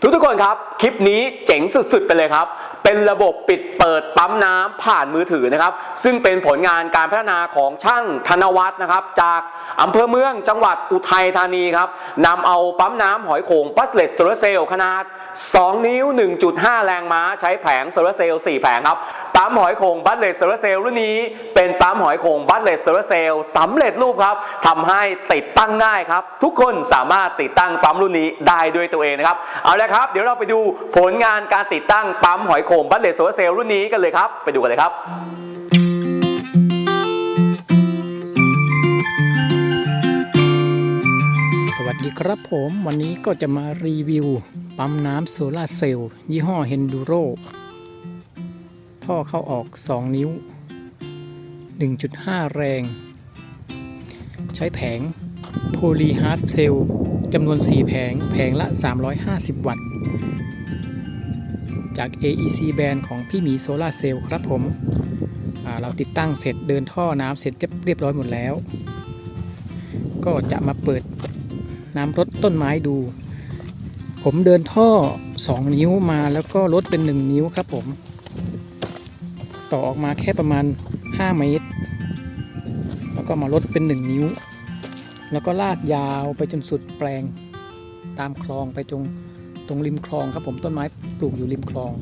ทุกทุกคนครับคลิปนี้เจ๋งสุดๆไปเลยครับ เป็นระบบปิดเปิดปั๊มน้ำผ่านมือถือนะครับ ซึ่งเป็นผลงานการพัฒนาของช่างธนวัฒน์นะครับ จากอำเภอเมืองจังหวัดอุทัยธานีครับนำเอาปั๊มน้ำหอยโข่งบัสเลตโซลาร์เซลล์ขนาด 2 นิ้ว 1.5 แรงม้าใช้แผงโซลาร์เซลล์4แผงครับปั๊มหอยโข่งบัสเลตโซลาร์เซลล์รุ่นนี้เป็นปั๊มหอยโข่งบัสเลตโซลาร์เซลล์สำเร็จรูปครับทำให้ติดตั้งง่ายครับ ทุกคนสามารถติดตั้งปั๊มรุ่นนี้ได้ด้วยตัวเองนะครับเอาละครับ เดี๋ยวเราไปดูผลงานการติดตั้งปั๊มหอยโข่งบัสเลตโซลาเซลล์รุ่นนี้กันเลยครับ ไปดูกันเลยครับสวัสดีครับผมวันนี้ก็จะมารีวิว ปั๊มน้ำโซลาเซลล์ยี่ห้อ Henduro ท่อเข้าออก 2 นิ้ว 1.5 แรง ใช้แผง โพลีฮาร์ดเซลล์จำนวน 4 แผง แผงละ 350 วัตต์ จาก AEC แบรนด์ของพี่หมีโซลาเซลล์ครับผม เราติดตั้งเสร็จเดินท่อน้ำเสร็จเรียบร้อยหมดแล้ว ก็จะมาเปิดน้ำรดต้นไม้ดู ผมเดินท่อ 2 นิ้วมาแล้วก็ลดเป็น 1 นิ้วครับผม ต่อออกมาแค่ประมาณ 5 เมตร แล้วก็มาลดเป็น 1 นิ้ว แล้วก็ลากยาวไปจนสุดแปลงตามคลองไปจงตรงริมคลองครับผมต้นไม้ปลูกอยู่ริมคลอง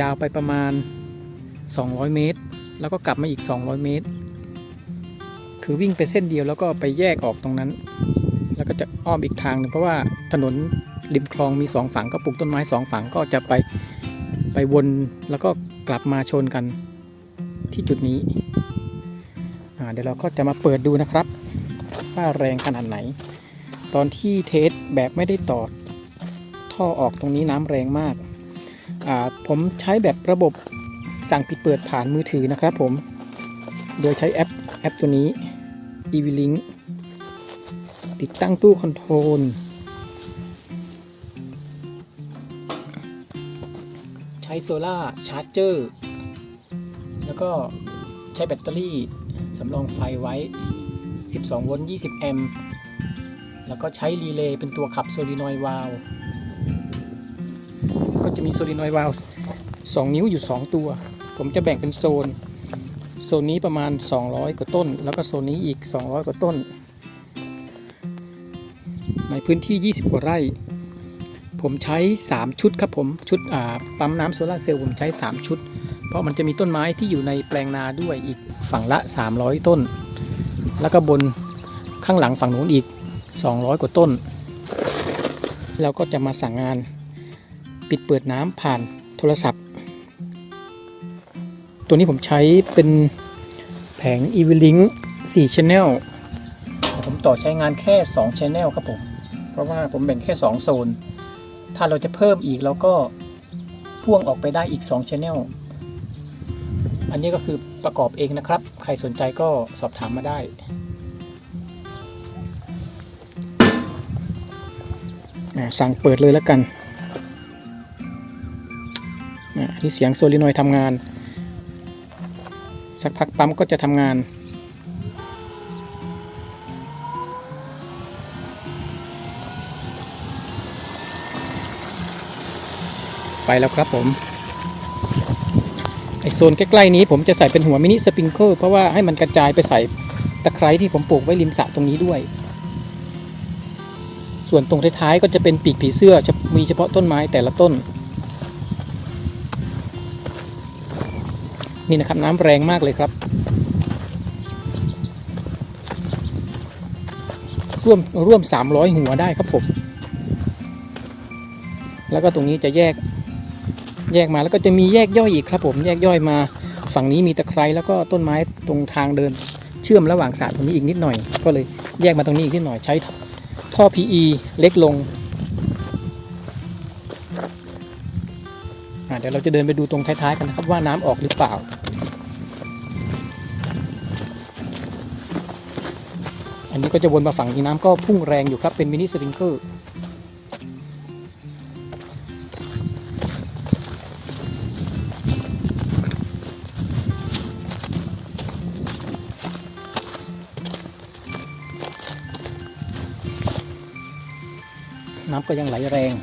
ยาวไปประมาณ 200 เมตร แล้วก็กลับมาอีก 200 เมตร คือวิ่งไปเส้นเดียวแล้วก็ไปแยกออกตรงนั้น แล้วก็จะอ้อมอีกทางหนึ่งเพราะว่าถนนริมคลองมีสองฝั่งก็ปลูกต้นไม้สองฝั่งก็จะไปไปวนแล้วก็กลับมาชนกันที่จุดนี้เดี๋ยวเราก็จะมาเปิดดูนะครับ ว่าแรงขนาดไหน ตอนที่เทสแบบไม่ได้ต่อท่อออกตรงนี้น้ำแรงมาก ผมใช้แบบระบบสั่งปิดเปิดผ่านมือถือนะครับผม โดยใช้แอปแอปตัวนี้ e v link ติดตั้งตู้คอนโทรล ใช้โซล่าชาร์จเจอร์ แล้วก็ใช้แบตเตอรี่สำรองไฟไว้ 12 โวลต์ 20 แอมป์แล้วก็ใช้รีเลย์เป็นตัวขับโซลินอยวาลวก็จะมีโซลินอยวาลว2นิ้วอยู่ 2 ตัว ผมจะแบ่งเป็นโซน โซนนี้ประมาณ 200 กว่าต้น แล้วก็โซนนี้อีก 200 กว่าต้น ในพื้นที่ 20 กว่าไร่ ผมใช้ 3 ชุดครับผม ชุดอ่าปั๊มน้ำโซลาร์เซลล์ผมใช้ 3 ชุด เพราะมันจะมีต้นไม้ที่อยู่ในแปลงนาด้วยอีกฝั่งละ 300 ต้น แล้วก็บนข้างหลังฝั่งนู้นอีก 200 กว่าต้น เราก็จะมาสั่งงานปิดเปิดน้ำผ่านโทรศัพท์ ตัวนี้ผมใช้เป็นแผง e v link 4 Channel ผมต่อใช้งานแค่ 2 Channel ครับผม เพราะว่าผมแบ่งแค่ 2 โซน ถ้าเราจะเพิ่มอีกเราก็พ่วงออกไปได้อีก 2 Channel อันนี้ก็คือประกอบเองนะครับ ใครสนใจก็สอบถามมาได้ สั่งเปิดเลยแล้วกันที่เสียงโซลินอยทำงาน สักพักปั๊มก็จะทำงานไปแล้วครับผม อโซนใกล้ๆนี้ผมจะใส่เป็นหัวมินิสปริงเกิลเพราะว่าให้มันกระจายไปใส่ตะไคร้ที่ผมปลูกไว้ริมสระตรงนี้ด้วย ส่วนตรงท้ายๆก็จะเป็นปีกผีเสื้อจะมีเฉพาะต้นไม้แต่ละต้น นี่นะครับน้ำแรงมากเลยครับร่วมร่วม 300 หัวได้ครับผม แล้วก็ตรงนี้จะแยก แยกมาแล้วก็จะมีแยกย่อยอีกครับผมแยกย่อยมา ฝั่งนี้มีตะไคร้แล้วก็ต้นไม้ตรงทางเดิน เชื่อมระหว่างสระตรงนี้อีกนิดหน่อย ก็เลยแยกมาตรงนี้อีกนิดหน่อยใช้ท่อ PE เล็กลงเดี๋ยวเราจะเดินไปดูตรงท้ายๆกันนะครับว่าน้ำออกหรือเปล่าอันนี้ก็จะวนมาฝั่งนี้น้ำก็พุ่งแรงอยู่ครับ เป็นมินิสปริงเกอร์้ำก็ยังไหลแรง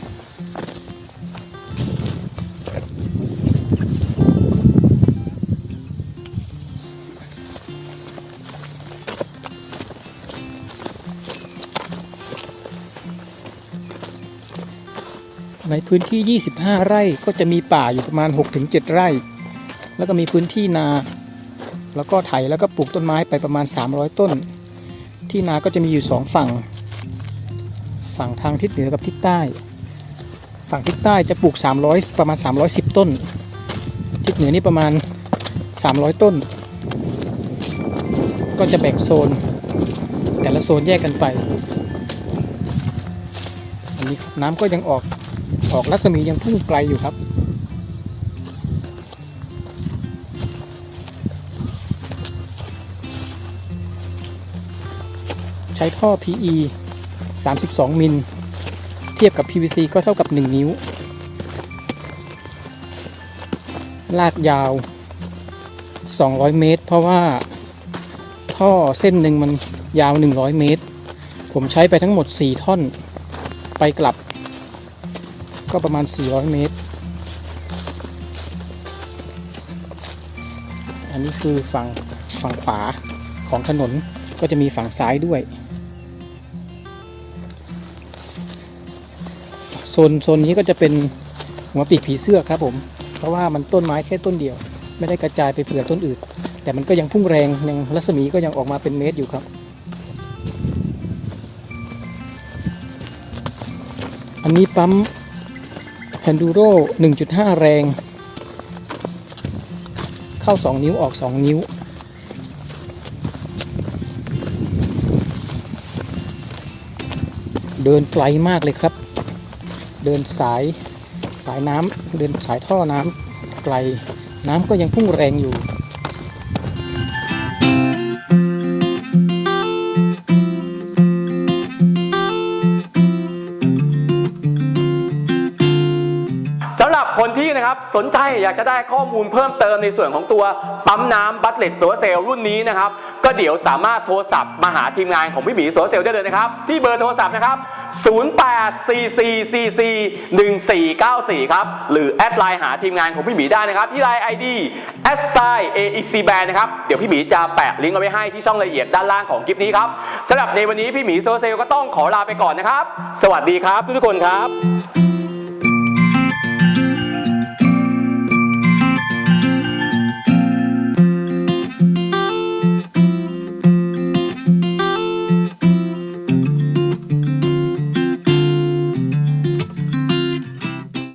ในพื้นที่ 25 ไร่ก็จะมีป่าอยู่ประมาณ 6-7 ไร่ แล้วก็มีพื้นที่นา แล้วก็ไถแล้วก็ปลูกต้นไม้ไปประมาณ 300 ต้น ที่นาก็จะมีอยู่ 2 ฝั่ง ฝั่งทางทิศเหนือกับทิศใต้ ฝั่งทิศใต้จะปลูก 300 ประมาณ 310 ต้น ทิศเหนือนี่ประมาณ 300 ต้น ก็จะแบ่งโซน แต่ละโซนแยกกันไป อันนี้น้ำก็ยังออกออกรัศมียังพุ่งไกลอยู่ครับใช้ท่อ PE 32 มิล เทียบกับ PVC ก็เท่ากับ 1 นิ้ว ลากยาว 200 เมตร เพราะว่าท่อเส้นหนึ่งมันยาว 100 เมตร ผมใช้ไปทั้งหมด 4 ท่อน ไปกลับ ก็ประมาณ 400 เมตร อันนี้คือฝั่งฝั่งขวาของถนนก็จะมีฝั่งซ้ายด้วย โซนโซนนี้ก็จะเป็นหัวปีกผีเสื้อครับผม เพราะว่ามันต้นไม้แค่ต้นเดียว ไม่ได้กระจายไปเผื่อต้นอื่น แต่มันก็ยังพุ่งแรงยังรัศมีก็ยังออกมาเป็นเมตรอยู่ครับอันนี้ปั๊ม Panduro 1.5 แรง เข้า 2 นิ้วออก 2 นิ้ว เดินไกลมากเลยครับ เดินสายสายน้ำเดินสายท่อน้ำไกลน้ำก็ยังพุ่งแรงอยู่ รับคนที่นะครับสนใจอยากจะได้ข้อมูลเพิ่มเติมในส่วนของตัวปั๊มน้ำบัตเลตโซลเซลรุ่นนี้นะครับ ก็เดี๋ยวสามารถโทรศัพท์มาหาทีมงานของพี่หมีโซลเซลได้เลยนะครับ ที่เบอร์โทรศัพท์นะครับ 0844441494 ครับ หรือแอดไลน์หาทีมงานของพี่หมีได้นะครับ ที่ไลน์ ID s i aec band นะครับ เดี๋ยวพี่หมีจะแปะลิงก์เอาไว้ให้ที่ช่องรายละเอียดด้านล่างของคลิปนี้ครับสำหรับในวันนี้พี่หมีโซลเซลก็ต้องขอลาไปก่อนนะครับ สวัสดีครับทุกๆคนครับ